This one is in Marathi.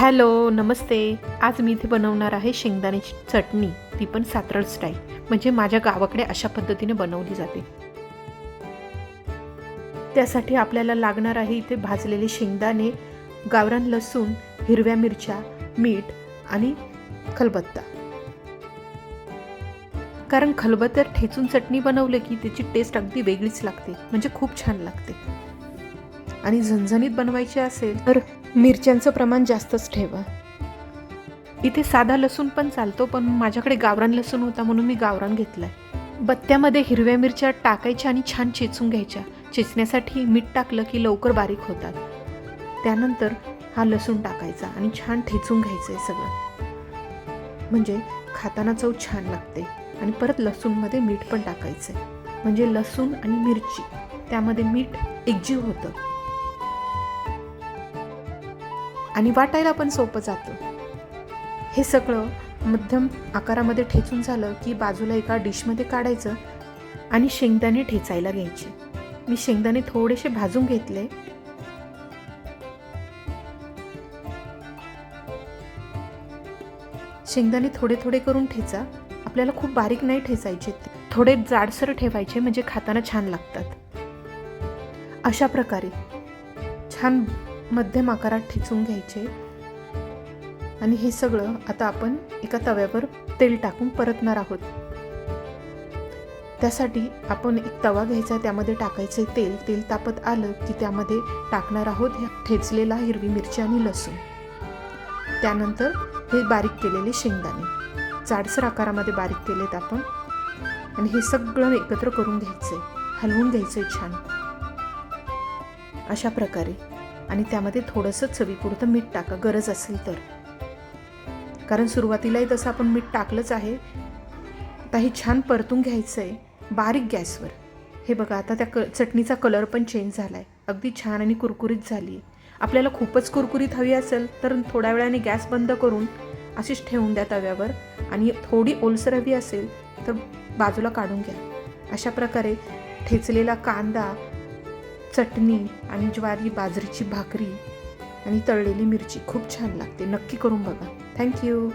हॅलो नमस्ते. आज मी इथे बनवणार आहे शेंगदाण्याची चटणी. ती पण सातरळ स्टाईल म्हणजे माझ्या गावाकडे अशा पद्धतीने बनवली जाते. त्यासाठी आपल्याला लागणार आहे इथे भाजलेले शेंगदाणे गावरान लसूण हिरव्या मिरच्या मीठ आणि खलबत्ता. कारण खलबत्त्यात ठेचून चटणी बनवलं की त्याची टेस्ट अगदी वेगळीच लागते. म्हणजे खूप छान लागते. आणि झणझणीत बनवायची असेल तर मिरच्यांचं प्रमाण जास्तच ठेवा. इथे साधा लसूण पण चालतो पण माझ्याकडे गावरान लसूण होता म्हणून मी गावरान घेतलाय. बत्त्यामध्ये हिरव्या मिरच्या टाकायच्या आणि छान चेचून घ्यायच्या. चेचण्यासाठी मीठ टाकलं की लवकर बारीक होतात. त्यानंतर हा लसूण टाकायचा आणि छान ठेचून घ्यायचं आहे सगळं. म्हणजे खाताना चव छान लागते आणि परत लसूणमध्ये मीठ पण टाकायचं आहे म्हणजे लसूण आणि मिरची त्यामध्ये मीठ एकजीव होतं. आणि वाटायला पण सोपं जातं. हे सगळं मध्यम आकारामध्ये ठेचून झालं की बाजूला एका डिशमध्ये काढायचं आणि शेंगदाणे ठेचायला घ्यायचे. मी शेंगदाणे थोडेसे भाजून घेतले. शेंगदाणे थोडे थोडे करून ठेचा. आपल्याला खूप बारीक नाही ठेचायचे. थोडे जाडसर ठेवायचे म्हणजे खाताना छान लागतात. अशा प्रकारे. छान मध्यम आकारात ठेचून घ्यायचे. आणि हे सगळं आता आपण एका तव्यावर तेल टाकून परतणार आहोत. त्यासाठी आपण एक तवा घ्यायचा त्यामध्ये टाकायचे तेल. तेल तापत आलं की त्यामध्ये टाकणार आहोत ह्या ठेचलेला हिरवी मिरची आणि लसूण. त्यानंतर हे बारीक केलेले शेंगदाणे. जाडसर आकारामध्ये बारीक केलेत आपण. आणि हे सगळं एकत्र करून घ्यायचंय हलवून घ्यायचंय छान. अशा प्रकारे. आणि त्यामध्ये थोडंसं चवीपुरतं मीठ टाका गरज असेल तर. कारण सुरुवातीलाही तसं आपण मीठ टाकलंच आहे. आता हे छान परतून घ्यायचं आहे बारीक गॅसवर. हे बघा आता त्या क चटणीचा कलर पण चेंज झाला आहे अगदी छान आणि कुरकुरीत झाली आहे आपल्याला खूपच कुरकुरीत हवी असेल तर थोड्या वेळाने गॅस बंद करून अशीच ठेवून द्या तव्यावर. आणि थोडी ओलसर हवी असेल तर बाजूला काढून घ्या. अशा प्रकारे ठेचलेला कांदा चटणी आणि ज्वारी बाजरीची भाकरी आणि तळलेली मिरची खूप छान लागते. नक्की करून बघा. थँक्यू